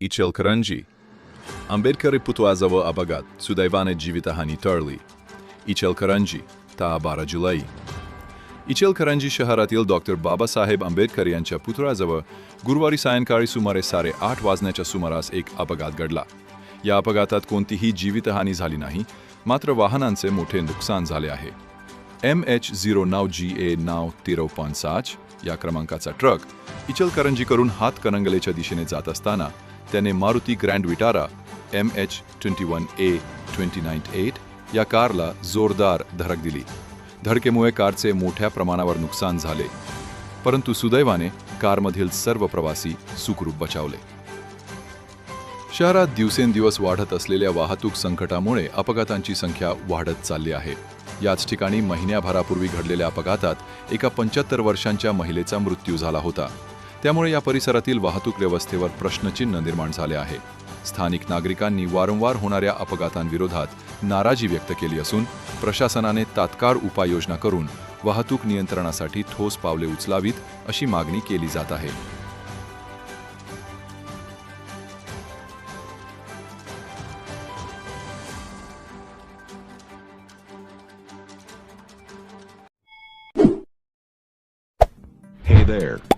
इचलकरंजी आंबेडकरी पुतळ्याजवळ अपघात सुदैवाने जीवितहानी टळली इचलकरंजी ता बारा जुलै इचलकरंजी शहरातील डॉक्टर बाबासाहेब आंबेडकर यांच्या पुतळ्याजवळ गुरुवारी सायंकाळी सुमारे साडे वाजण्याच्या सुमारास एक अपघात घडला या अपघातात कोणतीही जीवितहानी झाली नाही मात्र वाहनांचे मोठे नुकसान झाले आहे एम एच झिरो नऊ जी ए नाव तेरो पॉईंट साच या क्रमांकाचा ट्रक इचलकरंजीकडून हातकणंगलेच्या दिशेने जात असताना त्याने Maruti Grand Vitara M H twenty one A twenty nine eight या कारला जोरदार धडक दिली. धडकेमुळे कारचे मोठ्या प्रमाणावर नुकसान झाले. परंतु सुदैवाने कारमधील सर्व प्रवासी सुखरूप बचावले. शहरात दिवसेंदिवस वाढत असलेल्या वाहतूक संकटामुळे अपघातांची संख्या वाढत चालली आहे. याच ठिकाणी महिन्याभरापूर्वी घडलेल्या अपघातात एका पंच्याहत्तर वर्षांच्या महिलेचा मृत्यू झाला होता. त्यामुळे या परिसरातील वाहतूक व्यवस्थेवर प्रश्नचिन्ह निर्माण झाले आहे स्थानिक नागरिकांनी वारंवार होणाऱ्या अपघातांविरोधात नाराजी व्यक्त केली असून प्रशासनाने तात्काळ उपाययोजना करून वाहतूक नियंत्रणासाठी ठोस पावले उचलावीत अशी मागणी केली जात आहे Hey there.